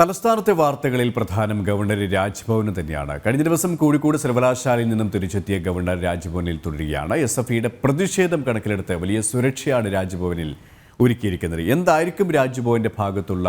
തലസ്ഥാനത്തെ വാർത്തകളിൽ പ്രധാനം ഗവർണർ രാജ്ഭവന് തന്നെയാണ്. കഴിഞ്ഞ ദിവസം കോഴിക്കോട് സർവകലാശാലയിൽ നിന്നും തിരിച്ചെത്തിയ ഗവർണർ രാജ്ഭവനിൽ തുടരുകയാണ്. എസ് എഫ് പ്രതിഷേധം കണക്കിലെടുത്ത് വലിയ സുരക്ഷയാണ് രാജ്ഭവനിൽ ഒരുക്കിയിരിക്കുന്നത്. എന്തായിരിക്കും രാജ്ഭവന്റെ ഭാഗത്തുള്ള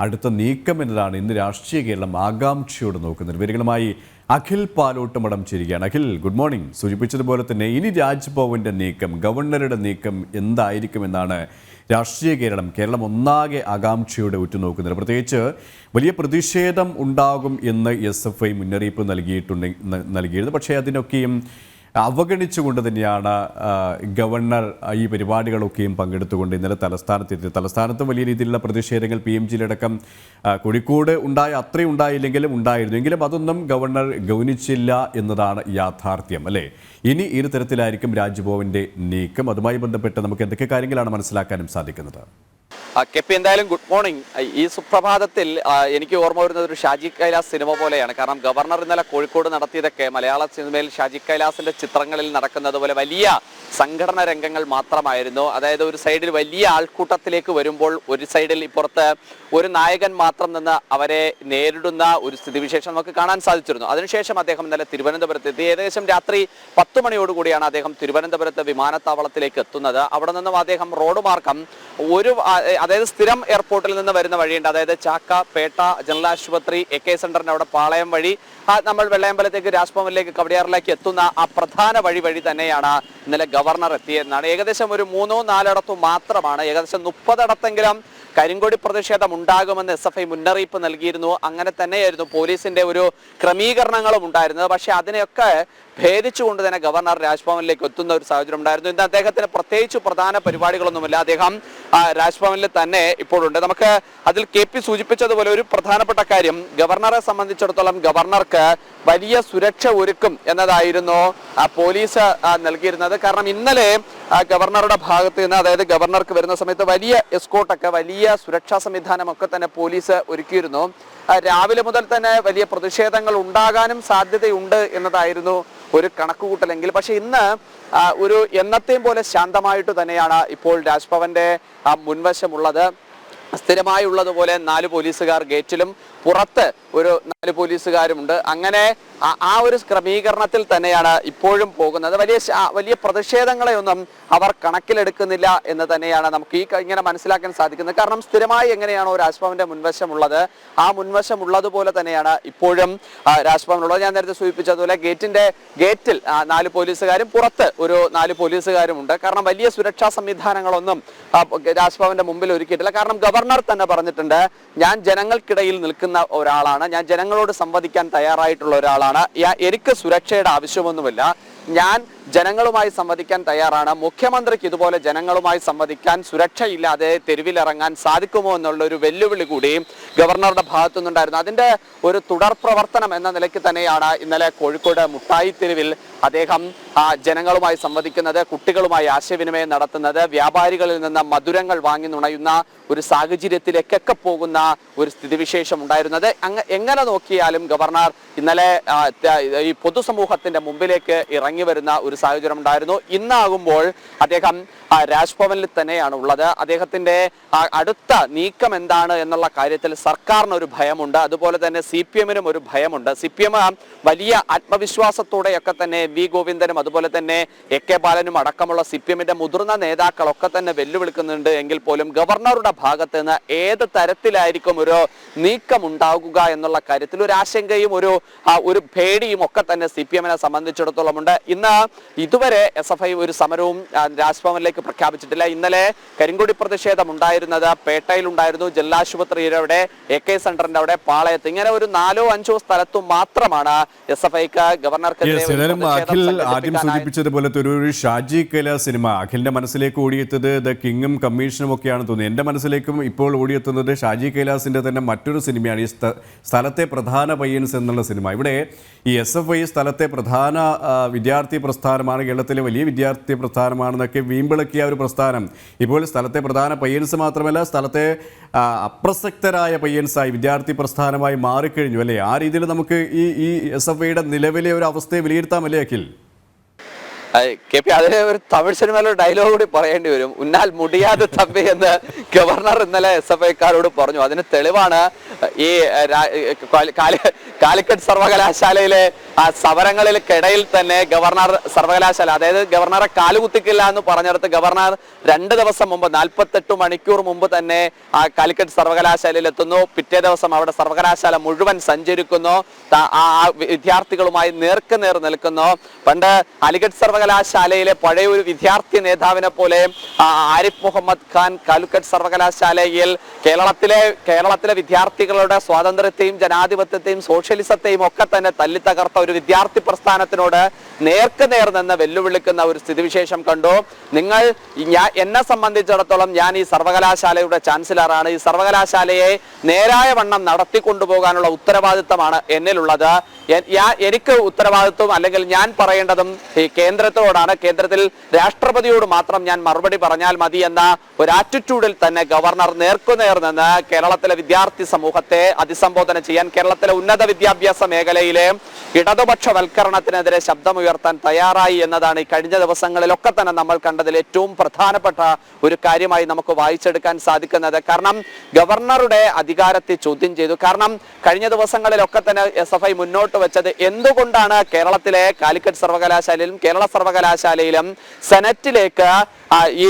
അടുത്ത നീക്കം എന്നതാണ് ഇന്ന് രാഷ്ട്രീയ കേരളം ആകാംക്ഷയോട് നോക്കുന്നത്. വിവരങ്ങളുമായി അഖിൽ പാലോട്ട് മടം ചേരുകയാണ്. അഖിൽ ഗുഡ് മോർണിംഗ് സൂചിപ്പിച്ചതുപോലെ തന്നെ ഇനി രാജ്ഭവന്റെ നീക്കം ഗവർണറുടെ നീക്കം എന്തായിരിക്കും എന്നാണ് രാഷ്ട്രീയ കേരളം കേരളം ഒന്നാകെ ആകാംക്ഷയോടെ ഉറ്റുനോക്കുന്നത്. പ്രത്യേകിച്ച് വലിയ പ്രതിഷേധം ഉണ്ടാകും എന്ന് എസ് എഫ് ഐ മുന്നറിയിപ്പ് നൽകിയിട്ടുണ്ട് നൽകിയിരുന്നു. പക്ഷേ അതിനൊക്കെയും അവഗണിച്ചുകൊണ്ട് തന്നെയാണ് ഗവർണർ ഈ പരിപാടികളൊക്കെയും പങ്കെടുത്തുകൊണ്ട് ഇന്നലെ തലസ്ഥാനത്തെത്തി തലസ്ഥാനത്തും വലിയ രീതിയിലുള്ള പ്രതിഷേധങ്ങൾ പി എം ജിയിലടക്കം കോഴിക്കോട് ഉണ്ടായ അത്രയും ഉണ്ടായില്ലെങ്കിലും ഉണ്ടായിരുന്നു. എങ്കിലും അതൊന്നും ഗവർണർ ഗൗനിച്ചില്ല എന്നതാണ് യാഥാർത്ഥ്യം അല്ലേ? ഇനി ഇരു തരത്തിലായിരിക്കും രാജ്ഭവന്റെ നീക്കം. അതുമായി ബന്ധപ്പെട്ട് നമുക്ക് എന്തൊക്കെ കാര്യങ്ങളാണ് മനസ്സിലാക്കാനും സാധിക്കുന്നത്? ആ, കെ പി എന്തായാലും ഗുഡ് മോർണിംഗ്. ഈ സുപ്രഭാതത്തിൽ എനിക്ക് ഓർമ്മ വരുന്നത് ഒരു ഷാജി കൈലാസ് സിനിമ പോലെയാണ്. കാരണം ഗവർണർ ഇന്നലെ കോഴിക്കോട് നടത്തിയതൊക്കെ മലയാള സിനിമയിൽ ഷാജി കൈലാസിന്റെ ചിത്രങ്ങളിൽ നടക്കുന്നത് പോലെ വലിയ സംഘടന രംഗങ്ങൾ മാത്രമായിരുന്നു. അതായത് ഒരു സൈഡിൽ വലിയ ആൾക്കൂട്ടത്തിലേക്ക് വരുമ്പോൾ ഒരു സൈഡിൽ ഇപ്പുറത്ത് ഒരു നായകൻ മാത്രം നിന്ന് അവരെ നേരിടുന്ന ഒരു സ്ഥിതിവിശേഷം നമുക്ക് കാണാൻ സാധിച്ചിരുന്നു. അതിനുശേഷം അദ്ദേഹം ഇന്നലെ തിരുവനന്തപുരത്ത് എത്തി. ഏകദേശം രാത്രി പത്ത് മണിയോടുകൂടിയാണ് അദ്ദേഹം തിരുവനന്തപുരത്ത് വിമാനത്താവളത്തിലേക്ക് എത്തുന്നത്. അവിടെ നിന്നും അദ്ദേഹം റോഡ് മാർഗം ഒരു അതായത് സ്ഥിരം എയർപോർട്ടിൽ നിന്ന് വരുന്ന വഴിയുണ്ട്. അതായത് ചാക്ക പേട്ട ജനറൽ ആശുപത്രി എ കെ സെന്ററിന്റെ അവിടെ പാളയം വഴി നമ്മൾ വെള്ളയമ്പലത്തേക്ക് രാജ്ഭവനിലേക്ക് കവടിയാറിലേക്ക് എത്തുന്ന ആ പ്രധാന വഴി വഴി തന്നെയാണ് ഇന്നലെ ഗവർണർ എത്തിയതെന്നാണ്. ഏകദേശം ഒരു മൂന്നോ നാലിടത്തു മാത്രമാണ്. ഏകദേശം മുപ്പതിടത്തെങ്കിലും കരിങ്കൊടി പ്രതിഷേധം ഉണ്ടാകുമെന്ന് എസ് എഫ് ഐ മുന്നറിയിപ്പ് നൽകിയിരുന്നു. അങ്ങനെ തന്നെയായിരുന്നു പോലീസിന്റെ ഒരു ക്രമീകരണങ്ങളും ഉണ്ടായിരുന്നത്. പക്ഷെ അതിനെയൊക്കെ ഭേദിച്ചുകൊണ്ട് തന്നെ ഗവർണർ രാജ്ഭവനിലേക്ക് എത്തുന്ന ഒരു സാഹചര്യം ഉണ്ടായിരുന്നു. ഇന്ന് അദ്ദേഹത്തിന് പ്രത്യേകിച്ച് പ്രധാന പരിപാടികളൊന്നുമില്ല. അദ്ദേഹം രാജ്ഭവനിൽ തന്നെ ഇപ്പോഴുണ്ട്. നമുക്ക് അതിൽ കെ പി സൂചിപ്പിച്ചതുപോലെ ഒരു പ്രധാനപ്പെട്ട കാര്യം ഗവർണറെ സംബന്ധിച്ചിടത്തോളം ഗവർണർക്ക് വലിയ സുരക്ഷ ഒരുക്കും എന്നതായിരുന്നു പോലീസ് നൽകിയിരുന്നത്. കാരണം ഇന്നലെ ഗവർണറുടെ ഭാഗത്ത് നിന്ന് അതായത് ഗവർണർക്ക് വരുന്ന സമയത്ത് വലിയ എസ്കോട്ടൊക്കെ വലിയ സുരക്ഷാ സംവിധാനമൊക്കെ തന്നെ പോലീസ് ഒരുക്കിയിരുന്നു. രാവിലെ മുതൽ തന്നെ വലിയ പ്രതിഷേധങ്ങൾ ഉണ്ടാകാനും സാധ്യതയുണ്ട് എന്നതായിരുന്നു ഒരു കണക്കുകൂട്ടലെങ്കിൽ പക്ഷെ ഇന്ന് ഒരു എന്നത്തെയും പോലെ ശാന്തമായിട്ട് തന്നെയാണ് ഇപ്പോൾ രാജ്ഭവന്റെ മുൻവശമുള്ളത്. സ്ഥിരമായി ഉള്ളതുപോലെ നാല് പോലീസുകാർ ഗേറ്റിലും പുറത്ത് ഒരു നാല് പോലീസുകാരുമുണ്ട്. അങ്ങനെ ആ- ഒരു ക്രമീകരണത്തിൽ തന്നെയാണ് ഇപ്പോഴും പോകുന്നത്. വലിയ വലിയ പ്രതിഷേധങ്ങളെയൊന്നും അവർ കണക്കിലെടുക്കുന്നില്ല എന്ന് തന്നെയാണ് നമുക്ക് ഈ ഇങ്ങനെ മനസ്സിലാക്കാൻ സാധിക്കുന്നത്. കാരണം സ്ഥിരമായി എങ്ങനെയാണോ രാജ്ഭവന്റെ മുൻവശമുള്ളത്. ആ മുൻവശം ഉള്ളതുപോലെ തന്നെയാണ് ഇപ്പോഴും രാജ്ഭവനുള്ളത്. ഞാൻ നേരത്തെ സൂചിപ്പിച്ചതുപോലെ ഗേറ്റിന്റെ ഗേറ്റിൽ നാല് പോലീസുകാരും പുറത്ത് ഒരു നാല് പോലീസുകാരും ഉണ്ട് കാരണം വലിയ സുരക്ഷാ സംവിധാനങ്ങളൊന്നും രാജ്ഭവന്റെ മുമ്പിൽ ഒരുക്കിയിട്ടില്ല. കാരണം ഗവർണർ തന്നെ പറഞ്ഞിട്ടുണ്ട് ഞാൻ ജനങ്ങൾക്കിടയിൽ നിൽക്കുന്ന ഒരാളാണ്. ഞാൻ ജനങ്ങളോട് സംവദിക്കാൻ തയ്യാറായിട്ടുള്ള ഒരാളാണ്. എനിക്ക് സുരക്ഷയുടെ ആവശ്യമൊന്നുമില്ല. ഞാൻ ജനങ്ങളുമായി സംവദിക്കാൻ തയ്യാറാണ്. മുഖ്യമന്ത്രിക്ക് ഇതുപോലെ ജനങ്ങളുമായി സംവദിക്കാൻ സുരക്ഷയില്ലാതെ തെരുവിലിറങ്ങാൻ സാധിക്കുമോ എന്നുള്ള ഒരു വെല്ലുവിളി കൂടി ഗവർണറുടെ ഭാഗത്തുനിന്നുണ്ടായിരുന്നു. അതിന്റെ ഒരു തുടർ പ്രവർത്തനം എന്ന നിലയ്ക്ക് തന്നെയാണ് ഇന്നലെ കോഴിക്കോട് മുട്ടായി തെരുവിൽ അദ്ദേഹം ജനങ്ങളുമായി സംവദിക്കുന്നത് കുട്ടികളുമായി ആശയവിനിമയം നടത്തുന്നത് വ്യാപാരികളിൽ നിന്ന് മധുരങ്ങൾ വാങ്ങി നുണയുന്ന ഒരു സാഹചര്യത്തിലേക്കൊക്കെ പോകുന്ന ഒരു സ്ഥിതിവിശേഷം ഉണ്ടായിരുന്നത്. എങ്ങനെ നോക്കിയാലും ഗവർണർ ഇന്നലെ ഈ പൊതുസമൂഹത്തിന്റെ മുമ്പിലേക്ക് ഇറങ്ങി വരുന്ന ഒരു സാഹചര്യം ഉണ്ടായിരുന്നു. ഇന്നാകുമ്പോൾ അദ്ദേഹം രാജ്ഭവനിൽ തന്നെയാണ് ഉള്ളത്. അദ്ദേഹത്തിന്റെ അടുത്ത നീക്കം എന്താണ് എന്നുള്ള കാര്യത്തിൽ സർക്കാരിന് ഒരു ഭയമുണ്ട്. അതുപോലെ തന്നെ സി പി എമ്മിനും ഒരു ഭയമുണ്ട്. സി പി എം വലിയ ആത്മവിശ്വാസത്തോടെയൊക്കെ തന്നെ വി ഗോവിന്ദനും അതുപോലെ തന്നെ എ കെ ബാലനും അടക്കമുള്ള സി പി എമ്മിന്റെ മുതിർന്ന നേതാക്കളൊക്കെ തന്നെ വെല്ലുവിളിക്കുന്നുണ്ട് എങ്കിൽ പോലും ഗവർണറുടെ ഭാഗത്ത് നിന്ന് ഏത് തരത്തിലായിരിക്കും ഒരു നീക്കം ഉണ്ടാകുക എന്നുള്ള കാര്യത്തിൽ ഒരു ആശങ്കയും ഒരു ഒരു പേടിയും ഒക്കെ തന്നെ സി പി എമ്മിനെ സംബന്ധിച്ചിടത്തോളം ഉണ്ട് ഇന്ന് ഇതുവരെ എസ് എഫ് ഐ ഒരു സമരവും രാജ്ഭവനിലേക്ക് പ്രഖ്യാപിച്ചിട്ടില്ല. ഇന്നലെ കരിങ്കൊടി പ്രതിഷേധം ഉണ്ടായിരുന്നത് പേട്ടയിലുണ്ടായിരുന്നു ജില്ലാശുപത്രിയുടെ അവിടെ എ കെ സെന്ററിന്റെ അവിടെ പാളയത്ത്. ഇങ്ങനെ ഒരു നാലോ അഞ്ചോ സ്ഥലത്തും മാത്രമാണ് എസ് എഫ് ഐക്ക് പ്രതിഷേധം അഖിൽ ആദ്യം സൂചിപ്പിച്ചതുപോലെ ഒരു ഷാജി കല സിനിമ അഖിലിന്റെ മനസ്സിലേക്ക് ഓടിയെത്തത് ദ കിങ്ങും കമ്മീഷനും ഒക്കെയാണ് തോന്നുന്നത് എന്റെ മനസ്സിലേക്കും ഇപ്പോൾ ഓടിയെത്തുന്നത് ഷാജി കൈലാസിന്റെ തന്നെ മറ്റൊരു സിനിമയാണ് ഈ സ്ഥലത്തെ പ്രധാന പയ്യൻസ് എന്നുള്ള സിനിമ. ഇവിടെ ഈ എസ് എഫ് ഐ സ്ഥലത്തെ പ്രധാന വിദ്യാർത്ഥി വിദ്യാർത്ഥി പ്രസ്ഥാനമാണ്. കേരളത്തിലെ വലിയ വിദ്യാർത്ഥി പ്രസ്ഥാനമാണെന്നൊക്കെ വീമ്പിളക്കിയ ഒരു പ്രസ്ഥാനം. ഇപ്പോൾ സ്ഥലത്തെ പ്രധാന പയ്യൻസ് മാത്രമല്ല സ്ഥലത്തെ അപ്രസക്തരായ പയ്യൻസായി വിദ്യാർത്ഥി പ്രസ്ഥാനമായി മാറിക്കഴിഞ്ഞു അല്ലേ? ആ രീതിയിൽ നമുക്ക് ഈ ഈ എസ് എഫ് ഐയുടെ നിലവിലെ ഒരു അവസ്ഥയെ വിലയിരുത്താമല്ലേ അഖിൽ? കെ പി അതിന് ഒരു തമിഴ് സിനിമയിലെ ഡയലോഗ് കൂടി പറയേണ്ടി വരും. ഉന്നാൽ മുടിയാതെ തമ്പി എന്ന് ഗവർണർ ഇന്നലെ എസ് എഫ് ഐക്കാരോട് പറഞ്ഞു. അതിന് തെളിവാണ് ഈ കാലിക്കറ്റ് സർവകലാശാലയിലെ ആ സമരങ്ങളിൽക്കിടയിൽ തന്നെ ഗവർണർ സർവകലാശാല അതായത് ഗവർണറെ കാലുകുത്തിക്കില്ല എന്ന് പറഞ്ഞിടത്ത് ഗവർണർ രണ്ട് ദിവസം മുമ്പ് നാൽപ്പത്തെട്ട് മണിക്കൂർ മുമ്പ് തന്നെ ആ കാലിക്കറ്റ് സർവകലാശാലയിൽ എത്തുന്നു. പിറ്റേ ദിവസം അവിടെ സർവകലാശാല മുഴുവൻ സഞ്ചരിക്കുന്നു. ആ വിദ്യാർത്ഥികളുമായി നേർക്കുനേർ നിൽക്കുന്നു. പണ്ട് അലിഗഡ് സർവകലാശാലയിലെ പഴയ ഒരു വിദ്യാർത്ഥി നേതാവിനെ പോലെ ആരിഫ് മുഹമ്മദ് ഖാൻ കാലിക്കറ്റ് സർവകലാശാലയിൽ കേരളത്തിലെ കേരളത്തിലെ വിദ്യാർത്ഥികളുടെ സ്വാതന്ത്ര്യത്തെയും ജനാധിപത്യത്തെയും സോഷ്യലിസത്തെയും ഒക്കെ തന്നെ തല്ലിത്തകർത്ത ഒരു വിദ്യാർത്ഥി പ്രസ്ഥാനത്തിനോട് നേർക്ക് നേർ നിന്ന് വെല്ലുവിളിക്കുന്ന ഒരു സ്ഥിതിവിശേഷം കണ്ടു. നിങ്ങൾ ഞാൻ എന്നെ സംബന്ധിച്ചിടത്തോളം ഞാൻ ഈ സർവകലാശാലയുടെ ചാൻസലറാണ്. ഈ സർവകലാശാലയെ നേരായ വണ്ണം നടത്തിക്കൊണ്ടുപോകാനുള്ള ഉത്തരവാദിത്തമാണ് എന്നിലുള്ളത്. എനിക്ക് ഉത്തരവാദിത്വം അല്ലെങ്കിൽ ഞാൻ പറയേണ്ടതും ഈ കേന്ദ്രത്തോടാണ് കേന്ദ്രത്തിൽ രാഷ്ട്രപതിയോട് മാത്രം ഞാൻ മറുപടി പറഞ്ഞാൽ മതി എന്ന ഒരു ആറ്റിറ്റ്യൂഡിൽ തന്നെ ഗവർണർ നേർക്കുനേർ നിന്ന് കേരളത്തിലെ വിദ്യാർത്ഥി സമൂഹത്തെ അതിസംബോധന ചെയ്യാൻ കേരളത്തിലെ ഉന്നത വിദ്യാഭ്യാസ മേഖലയിലെ ഇടതുപക്ഷവൽക്കരണത്തിനെതിരെ ശബ്ദമുയർത്താൻ തയ്യാറായി എന്നതാണ് ഈ കഴിഞ്ഞ ദിവസങ്ങളിലൊക്കെ തന്നെ നമ്മൾ കണ്ടതിൽ ഏറ്റവും പ്രധാനപ്പെട്ട ഒരു കാര്യമായി നമുക്ക് വായിച്ചെടുക്കാൻ സാധിക്കുന്നത്. കാരണം ഗവർണറുടെ അധികാരത്തെ ചോദ്യം ചെയ്തു. കാരണം കഴിഞ്ഞ ദിവസങ്ങളിലൊക്കെ തന്നെ എസ് മുന്നോട്ട് വെച്ചത് എന്തുകൊണ്ടാണ് കേരളത്തിലെ കാലിക്കറ്റ് സർവകലാശാലയിലും കേരള സർവകലാശാലയിലും സെനറ്റിലേക്ക് ഈ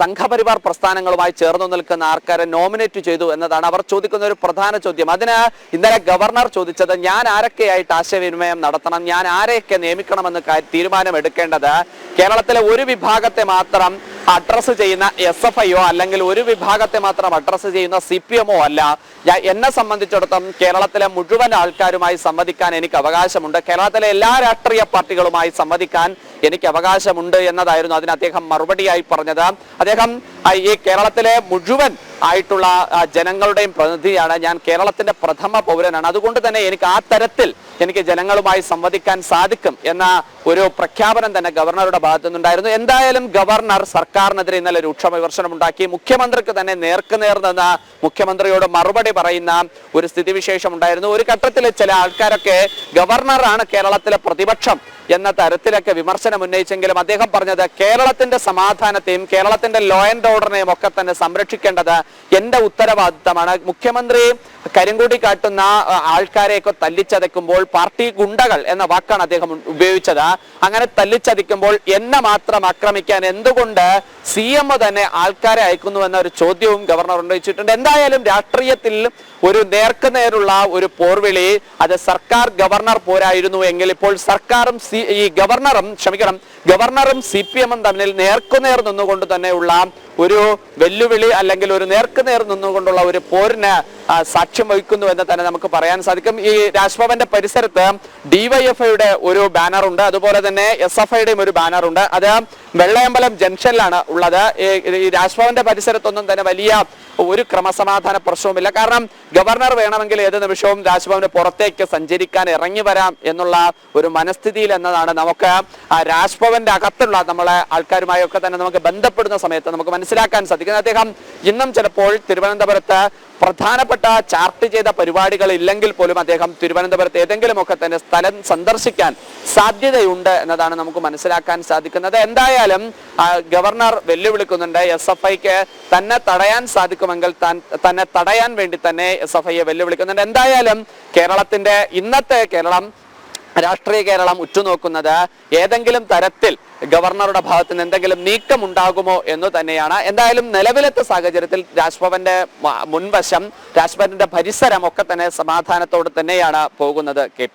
സംഘപരിവാർ പ്രസ്ഥാനങ്ങളുമായി ചേർന്നു നിൽക്കുന്ന ആൾക്കാരെ നോമിനേറ്റ് ചെയ്തു എന്നതാണ് അവർ ചോദിക്കുന്ന ഒരു പ്രധാന ചോദ്യം. അതിന് ഇന്നലെ ഗവർണർ ചോദിച്ചത് ഞാൻ ആരൊക്കെയായിട്ട് ആശയവിനിമയം നടത്തണം? ഞാൻ ആരെയൊക്കെ നിയമിക്കണമെന്ന് തീരുമാനമെടുക്കേണ്ടത്? കേരളത്തിലെ ഒരു വിഭാഗത്തെ മാത്രം അഡ്രസ്സ് ചെയ്യുന്ന എസ് എഫ് ഐയോ അല്ലെങ്കിൽ ഒരു വിഭാഗത്തെ മാത്രം അഡ്രസ്സ് ചെയ്യുന്ന സി പി എമ്മോ അല്ല. എന്നെ സംബന്ധിച്ചിടത്തോളം കേരളത്തിലെ മുഴുവൻ ആൾക്കാരുമായി സംവദിക്കാൻ എനിക്ക് അവകാശമുണ്ട്. കേരളത്തിലെ എല്ലാ രാഷ്ട്രീയ പാർട്ടികളുമായി സംവദിക്കാൻ എനിക്ക് അവകാശമുണ്ട് എന്നതായിരുന്നു അതിന് അദ്ദേഹം മറുപടിയായി പറഞ്ഞത്. അദ്ദേഹം ഈ കേരളത്തിലെ മുഴുവൻ ആയിട്ടുള്ള ജനങ്ങളുടെയും പ്രതിനിധിയാണ്. ഞാൻ കേരളത്തിന്റെ പ്രഥമ പൗരനാണ്. അതുകൊണ്ട് തന്നെ എനിക്ക് ആ തരത്തിൽ എനിക്ക് ജനങ്ങളുമായി സംവദിക്കാൻ സാധിക്കും എന്ന ഒരു പ്രഖ്യാപനം തന്നെ ഗവർണറുടെ ഭാഗത്തു നിന്നുണ്ടായിരുന്നു. എന്തായാലും ഗവർണർ സർക്കാരിനെതിരെ ഇന്നലെ രൂക്ഷ വിമർശനം ഉണ്ടാക്കി. മുഖ്യമന്ത്രിക്ക് തന്നെ നേർക്കുനേർ നിന്ന് മുഖ്യമന്ത്രിയോട് മറുപടി പറയുന്ന ഒരു സ്ഥിതിവിശേഷം ഉണ്ടായിരുന്നു. ഒരു ഘട്ടത്തിൽ ചില ആൾക്കാരൊക്കെ ഗവർണറാണ് കേരളത്തിലെ പ്രതിപക്ഷം. എന്ന തരത്തിലൊക്കെ വിമർശനം ഉന്നയിച്ചെങ്കിലും അദ്ദേഹം പറഞ്ഞത് കേരളത്തിന്റെ സമാധാനത്തെയും കേരളത്തിന്റെ ലോ ആൻഡ് ഓർഡറിനെയും ഒക്കെ തന്നെ സംരക്ഷിക്കേണ്ടത് എന്റെ ഉത്തരവാദിത്തമാണ്. മുഖ്യമന്ത്രി കരിങ്കൂടി കാട്ടുന്ന ആൾക്കാരെയൊക്കെ തല്ലിച്ചതയ്ക്കുമ്പോൾ പാർട്ടി ഗുണ്ടകൾ എന്ന വാക്കാണ് അദ്ദേഹം ഉപയോഗിച്ചത്. അങ്ങനെ തല്ലിച്ചതിക്കുമ്പോൾ എന്നെ മാത്രം ആക്രമിക്കാൻ എന്തുകൊണ്ട് സി എം തന്നെ ആൾക്കാരെ അയക്കുന്നു എന്ന ഒരു ചോദ്യവും ഗവർണർ ഉന്നയിച്ചിട്ടുണ്ട്. എന്തായാലും രാഷ്ട്രീയത്തിൽ ഒരു നേർക്കുനേരുള്ള ഒരു പോർവിളി അത് സർക്കാർ ഗവർണർ പോരായിരുന്നു എങ്കിൽ ഇപ്പോൾ സർക്കാരും സി ഈ ഗവർണറും ക്ഷമിക്കണം ഗവർണറും സി പി എമ്മും തമ്മിൽ നേർക്കുനേർ നിന്നുകൊണ്ട് തന്നെയുള്ള ഒരു വെല്ലുവിളി അല്ലെങ്കിൽ ഒരു നേർക്കുനേർ നിന്നുകൊണ്ടുള്ള ഒരു പോരിന് സാക്ഷ്യം വഹിക്കുന്നു എന്ന് തന്നെ നമുക്ക് പറയാൻ സാധിക്കും. ഈ രാജ്ഭവന്റെ പരിസരത്ത് ഡിവൈഎഫ്ഐയുടെ ഒരു ബാനർ ഉണ്ട്. അതുപോലെ തന്നെ എസ് എഫ് ഐയുടെയും ഒരു ബാനർ ഉണ്ട്. അത് വെള്ളയമ്പലം ജംഗ്ഷനിലാണ് ഉള്ളത്. ഈ- രാജ്ഭവന്റെ പരിസരത്തൊന്നും തന്നെ വലിയ ഒരു ക്രമസമാധാന പ്രശ്നവുമില്ല. കാരണം ഗവർണർ വേണമെങ്കിൽ ഏത് നിമിഷവും രാജ്ഭവന് പുറത്തേക്ക് സഞ്ചരിക്കാൻ ഇറങ്ങി വരാം എന്നുള്ള ഒരു മനസ്ഥിതിയിൽ എന്നതാണ് നമുക്ക് രാജ്ഭവന്റെ അകത്തുള്ള നമ്മളെ ആൾക്കാരുമായൊക്കെ തന്നെ നമുക്ക് ബന്ധപ്പെടുന്ന സമയത്ത് നമുക്ക് മനസ്സിലാക്കാൻ സാധിക്കുന്നത്. അദ്ദേഹം ഇന്നും ചിലപ്പോൾ തിരുവനന്തപുരത്ത് പ്രധാനപ്പെട്ട ചാർട്ട് ചെയ്ത പരിപാടികൾ ഇല്ലെങ്കിൽ പോലും അദ്ദേഹം തിരുവനന്തപുരത്ത് ഏതെങ്കിലുമൊക്കെ തന്നെ സ്ഥലം സന്ദർശിക്കാൻ സാധ്യതയുണ്ട് എന്നതാണ് നമുക്ക് മനസ്സിലാക്കാൻ സാധിക്കുന്നത്. എന്തായാലും ഗവർണർ വെല്ലുവിളിക്കുന്നുണ്ട് എസ് എഫ് ഐക്ക് തന്നെ തടയാൻ സാധിക്കുമെങ്കിൽ തന്നെ തടയാൻ വേണ്ടി തന്നെ എസ് എഫ് ഐയെ വെല്ലുവിളിക്കുന്നുണ്ട്. എന്തായാലും കേരളത്തിന്റെ ഇന്നത്തെ കേരളം രാഷ്ട്രീയ കേരളം ഉറ്റുനോക്കുന്നത് ഏതെങ്കിലും തരത്തിൽ ഗവർണറുടെ ഭാഗത്ത് നിന്ന് എന്തെങ്കിലും നീക്കം ഉണ്ടാകുമോ എന്ന് തന്നെയാണ്. എന്തായാലും നിലവിലത്തെ സാഹചര്യത്തിൽ രാജ്ഭവന്റെ മുൻവശം രാജ്ഭവന്റെ പരിസരം ഒക്കെ തന്നെ സമാധാനത്തോടെ തന്നെയാണ് പോകുന്നത് കെ